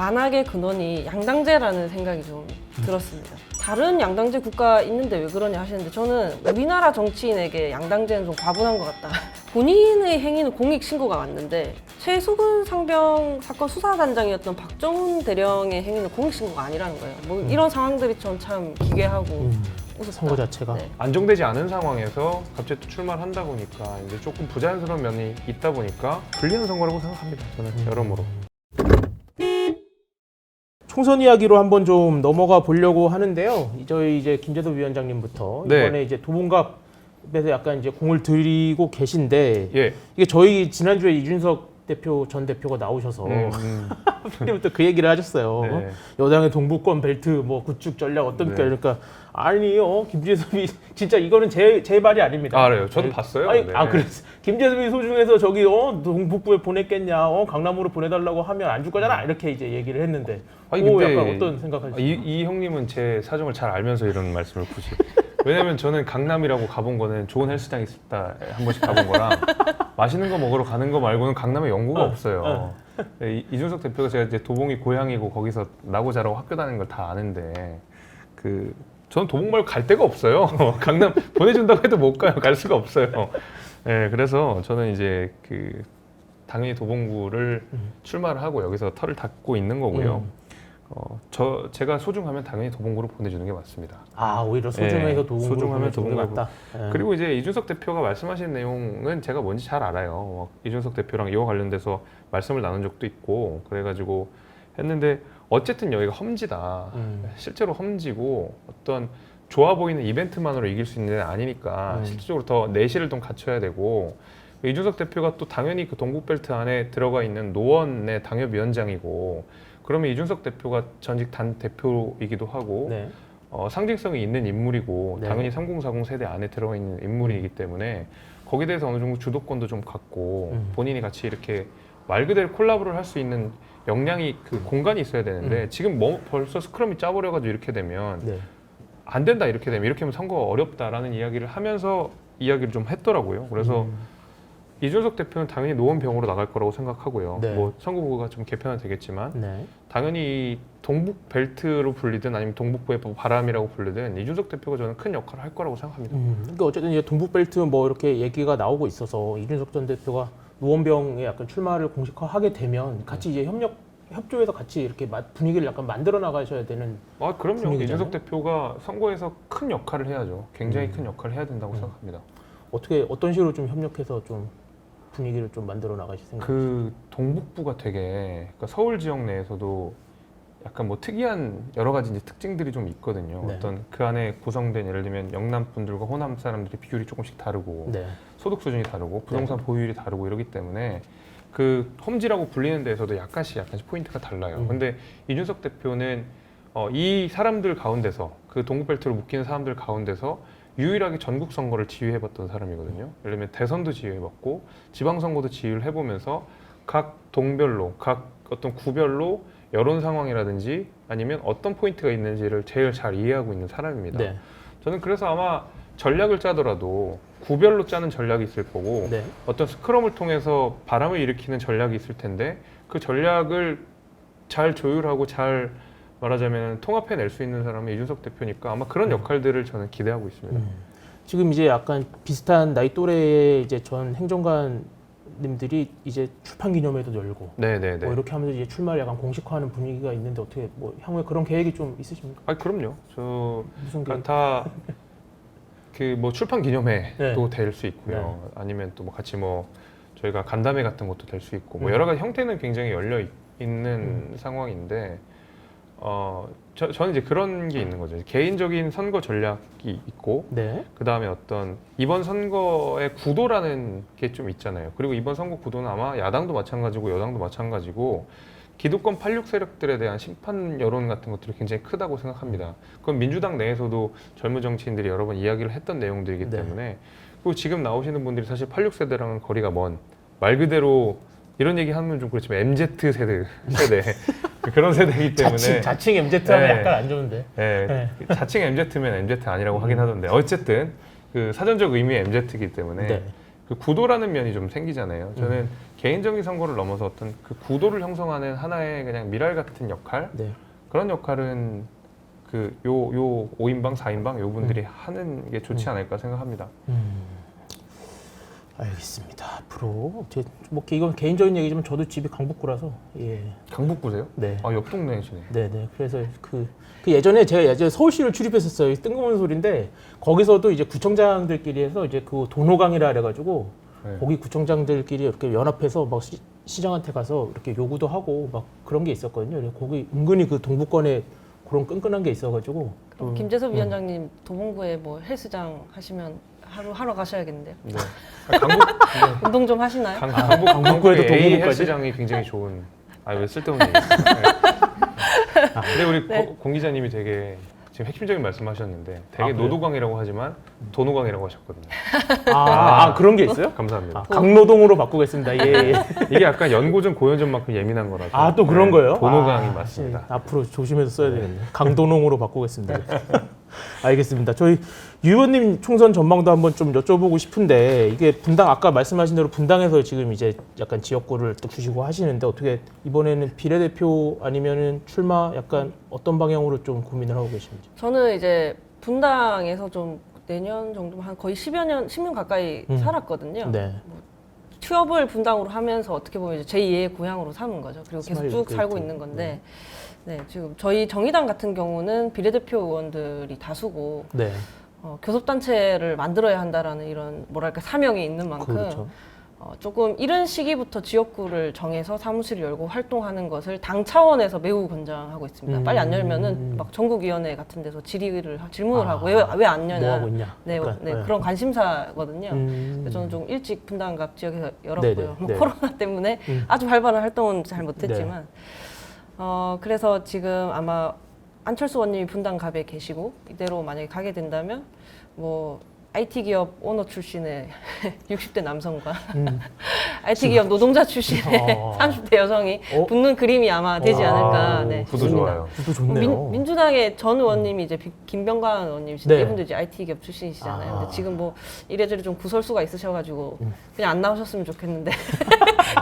만악의 근원이 양당제라는 생각이 좀 들었습니다. 다른 양당제 국가 있는데 왜 그러냐 하시는데 저는 우리나라 정치인에게 양당제는 좀 과분한 것 같다. 본인의 행위는 공익 신고가 맞는데 최수근 상병 사건 수사단장이었던 박정훈 대령의 행위는 공익 신고가 아니라는 거예요. 뭐 이런 상황들이 전 참 기괴하고 음, 웃었다. 선거 자체가 네. 안정되지 않은 상황에서 갑자기 또 출마를 한다 보니까 이제 조금 부자연스러운 면이 있다 보니까 불리한 선거라고 생각합니다. 저는 여러모로. 총선 이야기로 한번 좀 넘어가 보려고 하는데요. 저희 이제 김재도 위원장님부터 네. 이번에 이제 도봉갑에서 약간 이제 공을 들이고 계신데 예. 이게 저희 지난주에 이준석 대표 전 대표가 나오셔서 음, 음. 그때부터 그 얘기를 하셨어요. 네. 여당의 동북권 벨트 뭐 구축 전략 어떻게 네. 그러니까 아니요 김재섭이 진짜 이거는 제 제 말이 아닙니다. 아, 알아요. 저도 네. 봤어요. 아니, 네. 아 그래서 김재섭이 소중해서 저기 어 동북부에 보냈겠냐, 어 강남으로 보내달라고 하면 안 줄 거잖아 이렇게 이제 얘기를 했는데, 아니, 오 근데 약간 어떤 생각하시죠? 이, 이 형님은 제 사정을 잘 알면서 이런 말씀을 굳이. 왜냐면 저는 강남이라고 가본 거는 좋은 헬스장 있다 한 번씩 가본 거랑 맛있는 거 먹으러 가는 거 말고는 강남에 연구가 어, 없어요. 네, 이- 이준석 대표가 제가 이제 도봉이 고향이고 거기서 나고 자라고 학교 다니는 걸 다 아는데 그 저는 도봉 말고 갈 데가 없어요. 강남 보내준다고 해도 못 가요. 갈 수가 없어요. 네, 그래서 저는 이제 그 당연히 도봉구를 음. 출마를 하고 여기서 털을 닦고 있는 거고요. 음. 어, 저 제가 소중하면 당연히 도봉구로 보내주는 게 맞습니다. 아 오히려 소중해서 네, 도움을 소중하면 도움 같다. 예. 그리고 이제 이준석 대표가 말씀하신 내용은 제가 뭔지 잘 알아요. 어, 이준석 대표랑 이와 관련돼서 말씀을 나눈 적도 있고 그래가지고 했는데 어쨌든 여기가 험지다. 음. 실제로 험지고 어떤 좋아 보이는 이벤트만으로 이길 수 있는 데는 아니니까 음. 실질적으로 더 내실을 좀 갖춰야 되고 이준석 대표가 또 당연히 그 동북벨트 안에 들어가 있는 노원의 당협위원장이고 그러면 이준석 대표가 전직 단 대표이기도 하고 네. 어, 상징성이 있는 인물이고 네. 당연히 3040 세대 안에 들어가 있는 인물이기 때문에 거기에 대해서 어느 정도 주도권도 좀 갖고 음. 본인이 같이 이렇게 말 그대로 콜라보를 할 수 있는 역량이 그 공간이 있어야 되는데 지금 뭐 벌써 스크럼이 짜버려가지고 이렇게 되면 네. 안 된다 이렇게 되면 이렇게 하면 선거가 어렵다라는 이야기를 하면서 이야기를 좀 했더라고요. 그래서 음. 이준석 대표는 당연히 노원병으로 나갈 거라고 생각하고요. 네. 뭐 선거구가 좀 개편은 되겠지만 네. 당연히 동북 벨트로 불리든 아니면 동북부의 뭐 바람이라고 불리든 이준석 대표가 저는 큰 역할을 할 거라고 생각합니다. 음, 그러니까 어쨌든 이제 동북 벨트 뭐 이렇게 얘기가 나오고 있어서 이준석 전 대표가 노원병에 약간 출마를 공식화하게 되면 같이 이제 협력 협조해서 같이 이렇게 마- 분위기를 약간 만들어 나가셔야 되는 아 그럼요. 분위기잖아요. 이준석 대표가 선거에서 큰 역할을 해야죠. 굉장히 음. 큰 역할을 해야 된다고 생각합니다. 어떻게 어떤 식으로 좀 협력해서 좀 분위기를 좀 만들어 나가실 생각? 그 동북부가 되게 그러니까 서울 지역 내에서도 약간 뭐 특이한 여러 가지 이제 특징들이 좀 있거든요. 네. 어떤 그 안에 구성된 예를 들면 영남 분들과 호남 사람들의 비율이 조금씩 다르고 네. 소득 수준이 다르고 부동산 보유율이 다르고 이러기 때문에 그 험지라고 불리는 데에서도 약간씩 약간씩 포인트가 달라요. 음. 근데 이준석 대표는 어, 이 사람들 가운데서 그 동북벨트로 묶이는 사람들 가운데서 유일하게 전국 선거를 지휘해봤던 사람이거든요. 예를 들면 대선도 지휘해봤고 지방선거도 지휘를 해보면서 각 동별로 각 어떤 구별로 여론 상황이라든지 아니면 어떤 포인트가 있는지를 제일 잘 이해하고 있는 사람입니다. 네. 저는 그래서 아마 전략을 짜더라도 구별로 짜는 전략이 있을 거고 네. 어떤 스크럼을 통해서 바람을 일으키는 전략이 있을 텐데 그 전략을 잘 조율하고 잘 말하자면 통합해낼 수 있는 사람이 이준석 대표니까 아마 그런 음. 역할들을 저는 기대하고 있습니다. 음. 지금 이제 약간 비슷한 나이 또래의 이제 전 행정관님들이 이제 출판 기념회도 열고 네네네. 뭐 이렇게 하면서 이제 출마를 약간 공식화하는 분위기가 있는데 어떻게 뭐 향후에 그런 계획이 좀 있으십니까? 아 그럼요. 저 무슨 계획? 다 그 뭐 출판 기념회도 네. 될수 있고요. 아니면 또 뭐 같이 뭐 저희가 간담회 같은 것도 될 수 있고 뭐 음. 여러 가지 형태는 굉장히 열려 있- 있는 상황인데 어 저, 저는 이제 그런 게 있는 거죠. 개인적인 선거 전략이 있고 네. 그 다음에 어떤 이번 선거의 구도라는 게 좀 있잖아요. 그리고 이번 선거 구도는 아마 야당도 마찬가지고 여당도 마찬가지고 기득권 86 세력들에 대한 심판 여론 같은 것들이 굉장히 크다고 생각합니다. 그건 민주당 내에서도 젊은 정치인들이 여러 번 이야기를 했던 내용들이기 네. 때문에 그리고 지금 나오시는 분들이 사실 86 세대랑은 거리가 먼 말 그대로 이런 얘기 하면 좀 그렇지만 MZ 세대 세대 그런 세대이기 때문에 자칭 자칭 MZ 하면 네. 약간 안 좋은데. 예, 네. 자칭 MZ면 MZ 아니라고 하긴 하던데 어쨌든 그 사전적 의미의 MZ이기 때문에 네. 그 구도라는 면이 좀 생기잖아요. 저는 음. 개인적인 선거를 넘어서 어떤 그 구도를 형성하는 하나의 그냥 미랄 같은 역할 네. 그런 역할은 그 요요 5인방, 4인방 요 분들이 하는 게 좋지 음. 않을까 생각합니다. 음. 알겠습니다. 앞으로 제, 뭐 이건 개인적인 얘기지만 저도 집이 강북구라서 예. 강북구세요? 네. 아, 옆 동네이시네. 네네. 그래서 그, 그 예전에 제가 예전에 서울시를 출입했었어요. 뜬금없는 소리인데 거기서도 이제 구청장들끼리 해서 이제 그 도노강이라 그래가지고 네. 거기 구청장들끼리 이렇게 연합해서 막 시, 시장한테 가서 이렇게 요구도 하고 막 그런 게 있었거든요. 그래서 거기 은근히 그 동북권에 그런 끈끈한 게 있어가지고 그럼 음, 김재섭 음. 위원장님 도봉구에 뭐 헬스장 하시면 하루 하러 가셔야겠는데요. 네. 아, 강북 운동 좀 하시나요? 강, 강북 강북구에도? 헬스장이 굉장히 좋은. 아왜 쓸데없는 얘기. 네. 근데 우리 네. 고- 공 기자님이 되게 지금 핵심적인 말씀하셨는데 되게 아, 그래요? 노도강이라고 하지만 도노강이라고 하셨거든요. 아, 아, 그런 게 있어요? 감사합니다. 아, 강노동으로 바꾸겠습니다. 예. 예. 이게 약간 연고전 고연전만큼 예민한 거라서. 아, 또 그런 거예요? 도노강이 아, 맞습니다. 예. 앞으로 조심해서 써야 되겠네요. 강도농으로 바꾸겠습니다. 알겠습니다. 저희 유 의원님 총선 전망도 한번 좀 여쭤보고 싶은데 이게 분당 아까 말씀하신 대로 분당에서 지금 이제 약간 지역구를 또 주시고 하시는데 어떻게 이번에는 비례대표 아니면은 출마 약간 어떤 방향으로 좀 고민을 하고 계신지. 저는 이제 분당에서 좀 내년 정도 한 거의 10여 년, 10년 가까이 음. 살았거든요. 네. 취업을 분당으로 하면서 어떻게 보면 이제 제2의 고향으로 삼은 거죠. 그리고 계속 쭉 살고 게이트. 있는 건데, 네, 지금 저희 정의당 같은 경우는 비례대표 의원들이 다수고, 네. 어, 교섭단체를 만들어야 한다라는 이런 뭐랄까 사명이 있는 만큼 그렇죠. 어, 조금 이른 시기부터 지역구를 정해서 사무실을 열고 활동하는 것을 당 차원에서 매우 권장하고 있습니다. 음. 빨리 안 열면은 막 전국위원회 같은 데서 질의를 하- 질문을 아, 하고 왜왜안뭐 여냐. 하고 있냐? 네, 약간, 네, 네. 그런 관심사거든요. 음. 그래서 저는 좀 일찍 분당갑 지역에서 열었고요. 네네, 뭐 네. 코로나 때문에 음. 아주 활발한 활동은 잘 못했지만, 어 그래서 지금 아마 안철수 원님이 분당 갑에 계시고 이대로 만약에 가게 된다면 뭐 IT 기업 오너 출신의 60대 남성과 음. IT 기업 노동자 출신의 어. 30대 여성이 어? 붙는 그림이 아마 되지 않을까. 아, 네. 구도 좋아요. 구도 좋네요. 민, 민주당의 전 의원님이 이제 비- 김병관 의원님이신데 네. 이분도 이제 IT 기업 출신이시잖아요. 아. 근데 지금 뭐 이래저래 좀 구설수가 있으셔가지고 음. 그냥 안 나오셨으면 좋겠는데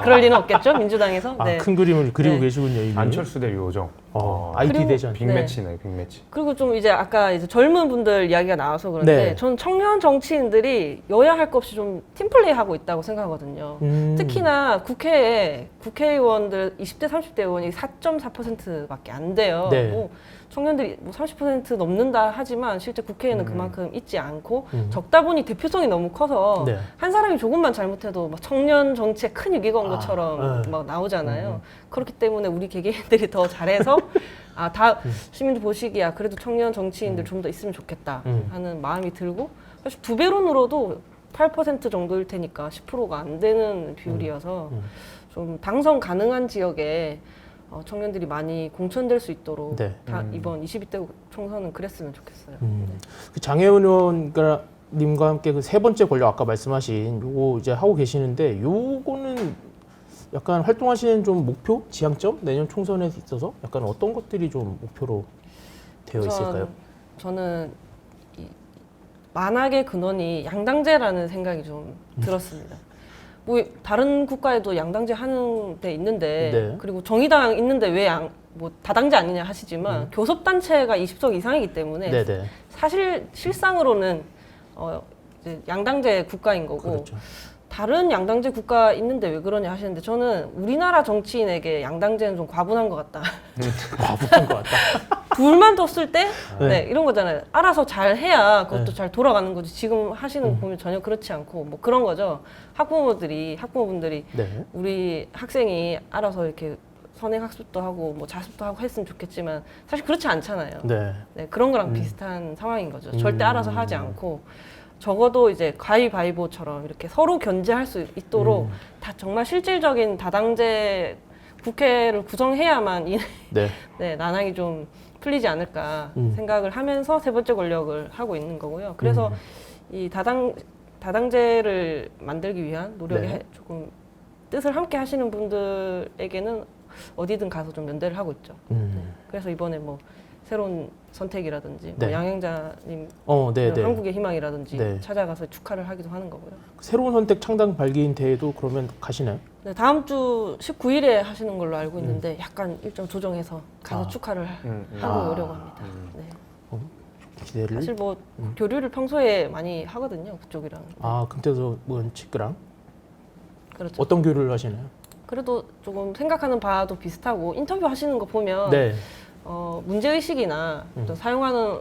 그럴 리는 없겠죠 민주당에서. 아, 네. 큰 그림을 그리고 네. 계시군요. 이미. 안철수 대 유호정. 어, 어, IT 그리고- 대전. 빅매치네, 빅매치. 그리고 좀 이제 아까 이제 젊은 분들 이야기가 나와서 그런데 네. 저는 청년 정치인들이 여야 할 것 없이 좀 팀플레이 하고 있다고 생각하거든요. 음. 특히나 국회에 국회의원들 20대 30대 의원이 4.4%밖에 안 돼요. 네. 뭐 청년들이 뭐 30% 넘는다 하지만 실제 국회에는 음. 그만큼 있지 않고 음. 적다 보니 대표성이 너무 커서 네. 한 사람이 조금만 잘못해도 막 청년 정치에 큰 위기가 온 아, 것처럼 네. 막 나오잖아요. 음. 그렇기 때문에 우리 개개인들이 더 잘해서 아다 음. 시민들 보시기야 그래도 청년 정치인들 좀 더 있으면 좋겠다 음. 하는 마음이 들고 사실 두 배로 늘어도 8% 정도일 테니까 10%가 안 되는 비율이어서 음. 좀 당선 가능한 지역에 어, 청년들이 많이 공천될 수 있도록 네. 다 음. 이번 22대 총선은 그랬으면 좋겠어요. 음. 그 장혜원 의원님과 함께 그 세 번째 권력 아까 말씀하신 요거 이제 하고 계시는데 요거는 약간 활동하시는 좀 목표, 지향점 내년 총선에 있어서 약간 어떤 것들이 좀 목표로 되어 우선 있을까요? 저는 이 만악의 근원이 양당제라는 생각이 좀 음. 들었습니다. 뭐 다른 국가에도 양당제 하는 데 있는데 네. 그리고 정의당 있는데 왜양뭐 다당제 아니냐 하시지만 음. 교섭 단체가 20석 이상이기 때문에 네네. 사실 실상으로는 어 이제 양당제 국가인 거고 그렇죠. 다른 양당제 국가 있는데 왜 그러냐 하시는데 저는 우리나라 정치인에게 양당제는 좀 과분한 것 같다. 과분한 것 같다. 둘만 뒀을 때, 네. 네. 이런 거잖아요. 알아서 잘 해야 그것도 네. 잘 돌아가는 거지. 지금 하시는 음. 거 보면 전혀 그렇지 않고, 뭐 그런 거죠. 학부모들이, 학부모분들이 네. 우리 학생이 알아서 이렇게 선행 학습도 하고, 뭐 자습도 하고 했으면 좋겠지만, 사실 그렇지 않잖아요. 네. 네, 그런 거랑 음. 비슷한 상황인 거죠. 음. 절대 알아서 하지 않고, 적어도 이제 가위바위보처럼 이렇게 서로 견제할 수 있도록 음. 다 정말 실질적인 다당제 국회를 구성해야만 이 네. 네, 난항이 좀 풀리지 않을까 음. 생각을 하면서 세 번째 권력을 하고 있는 거고요. 그래서 음. 이 다당 다당제를 만들기 위한 노력에 네. 해- 조금 뜻을 함께 하시는 분들에게는 어디든 가서 좀 연대를 하고 있죠. 음. 그래서 이번에 뭐 새로운 선택이라든지 네. 뭐 양행자님 어, 네, 네. 한국의 희망이라든지 네. 찾아가서 축하를 하기도 하는 거고요. 새로운 선택 창당 발기인 대회도 그러면 가시나요? 네, 다음 주 19일에 하시는 걸로 알고 있는데 약간 일정 조정해서 가서 음. 아. 축하를 음, 음. 하고 아. 오려고 합니다. 음. 네. 기대를. 사실 뭐 음. 교류를 평소에 많이 하거든요 그쪽이랑. 아, 금태섭 의원 측이랑 그렇죠. 어떤 교류를 하시나요? 그래도 조금 생각하는 바도 비슷하고 인터뷰 하시는 거 보면 네. 어, 문제 의식이나 음. 또 사용하는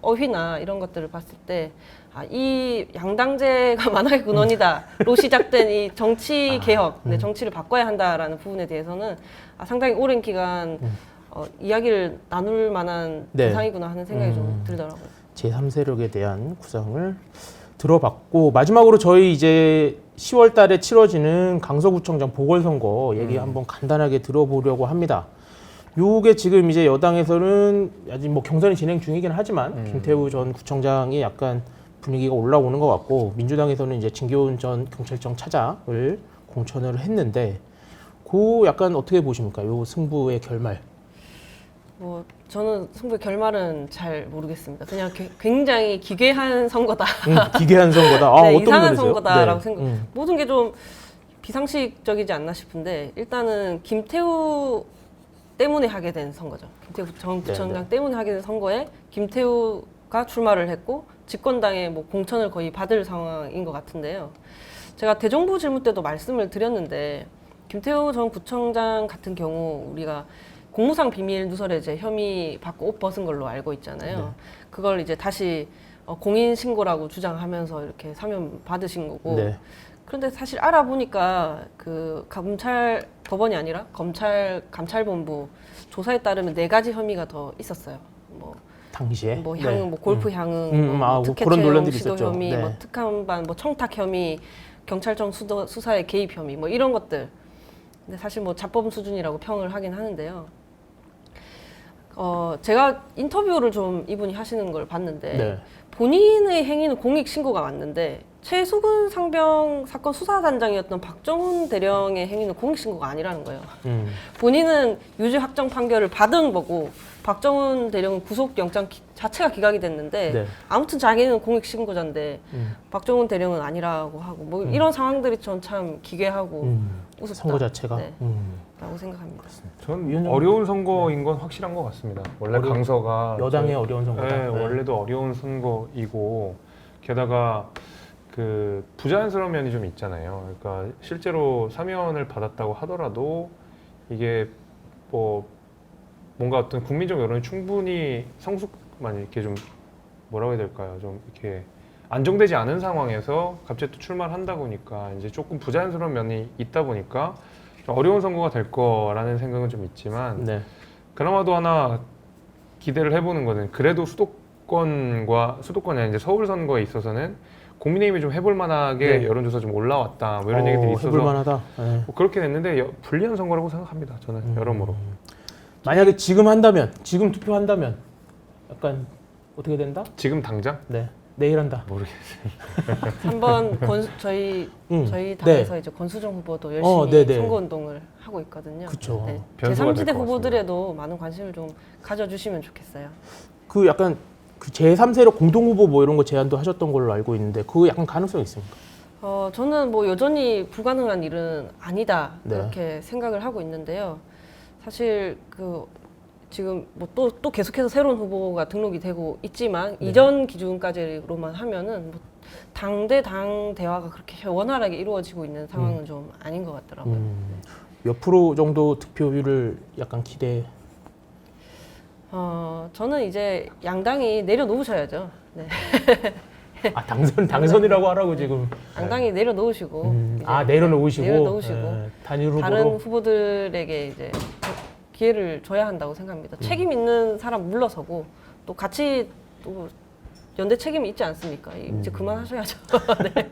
어휘나 이런 것들을 봤을 때. 아, 이 양당제가 만화의 근원이다로 시작된 이 정치 아, 개혁, 네, 음. 정치를 바꿔야 한다라는 부분에 대해서는 아, 상당히 오랜 기간 음. 어, 이야기를 나눌 만한 네. 대상이구나 하는 생각이 음. 좀 들더라고요. 제3세력에 대한 구상을 들어봤고 마지막으로 저희 이제 10월 달에 치러지는 강서구청장 보궐선거 얘기 음. 한번 간단하게 들어보려고 합니다. 요게 지금 이제 여당에서는 아직 뭐 경선이 진행 중이긴 하지만 음. 김태우 전 구청장이 약간 분위기가 올라오는 것 같고 민주당에서는 이제 진교훈 전 경찰청 차장을 공천을 했는데 그 약간 어떻게 보십니까? 요 승부의 결말. 뭐 저는 승부의 결말은 잘 모르겠습니다. 그냥 게- 굉장히 기괴한 선거다. 음, 기괴한 선거다. 아, 네, 어떤 이상한? 선거다라고 생각- 음. 모든 게 좀 비상식적이지 않나 싶은데 일단은 김태우 때문에 하게 된 선거죠. 김태우 전 부청장 네, 때문에 하게 된 선거에 김태우가 출마를 했고 집권당의 뭐 공천을 거의 받을 상황인 것 같은데요. 제가 대정부 질문 때도 말씀을 드렸는데 김태우 전 구청장 같은 경우 우리가 공무상 비밀 누설에 이제 혐의 받고 옷 벗은 걸로 알고 있잖아요. 네. 그걸 이제 다시 어, 공인 신고라고 주장하면서 이렇게 사면 받으신 거고 네. 그런데 사실 알아보니까 그 검찰 법원이 아니라 검찰 감찰본부 조사에 따르면 네 가지 혐의가 더 있었어요. 뭐, 당시에 뭐 네. 향응, 뭐 골프 향응, 음, 뭐 아, 뭐 특혜 그런 채용 논란들이 시도 있었죠. 혐의, 네. 뭐 특감반, 뭐 청탁 혐의, 경찰청 수도, 수사에 개입 혐의, 뭐 이런 것들. 근데 사실 뭐 자법 수준이라고 평을 하긴 하는데요. 어, 제가 인터뷰를 좀 이분이 하시는 걸 봤는데 네. 본인의 행위는 공익 신고가 맞는데 최수근 상병 사건 수사단장이었던 박정훈 대령의 행위는 공익 신고가 아니라는 거예요. 음. 본인은 유죄 확정 판결을 받은 거고 박정훈 대령은 구속 영장 기- 자체가 기각이 됐는데 네. 아무튼 자기는 공익 신고자인데 음. 박정훈 대령은 아니라고 하고 뭐 음. 이런 상황들이 전 참 기괴하고 음. 우습다. 선거 자체가 네. 음. 라고 생각합니다. 전 위원장- 어려운 선거인 건 확실한 것 같습니다. 원래 어려- 강서가 여당의 저희- 어려운 선거다. 네, 네. 원래도 어려운 선거이고 게다가 그 부자연스러운 면이 좀 있잖아요. 그러니까 실제로 사면을 받았다고 하더라도 이게 뭐 뭔가 어떤 국민적 여론이 충분히 성숙만 이렇게 좀 뭐라고 해야 될까요? 좀 이렇게 안정되지 않은 상황에서 갑자기 또 출마를 한다 보니까 이제 조금 부자연스러운 면이 있다 보니까 좀 어려운 선거가 될 거라는 생각은 좀 있지만 네. 그나마도 하나 기대를 해보는 거는 그래도 수도권과 수도권이 아니라 이제 서울 선거에 있어서는 국민의힘이 좀 해볼 만하게 네. 여론조사 좀 올라왔다 뭐 이런 어, 얘기들이 있어서 해볼 만하다. 네. 뭐 그렇게 됐는데 여- 불리한 선거라고 생각합니다. 저는 음. 여러모로. 만약에 지금 한다면, 지금 투표한다면, 약간 어떻게 된다? 지금 당장 네. 내일 한다. 모르겠어요. 한번 권 저희 음. 저희 네. 당에서 이제 권수정 후보도 열심히 어, 네 네. 선거 운동을 하고 있거든요. 네. 될것 제3지대 같습니다. 후보들에도 많은 관심을 좀 가져주시면 좋겠어요. 그 약간 그 제3세력 공동 후보 뭐 이런 거 제안도 하셨던 걸로 알고 있는데 그 약간 가능성이 있습니까? 어, 저는 뭐 여전히 불가능한 일은 아니다 네. 이렇게 생각을 하고 있는데요. 사실 그 지금 뭐또또 계속해서 새로운 후보가 등록이 되고 있지만 네. 이전 기준까지로만 하면은 뭐 당대 당 대화가 그렇게 원활하게 이루어지고 있는 상황은 좀 아닌 것 같더라고요. 음. 몇 프로 정도 득표율을 약간 기대. 어, 저는 이제 양당이 내려놓으셔야죠. 네. 아 당선 당선이라고 하라고 지금. 양당이 내려놓으시고 음. 이제 아 내려놓으시고. 내려놓으시고 네, 단일 후보로. 다른 후보들에게 이제 기회를 줘야 한다고 생각합니다. 음. 책임 있는 사람 물러서고 또 같이 또 연대 책임이 있지 않습니까? 이제 음. 그만하셔야죠. 네.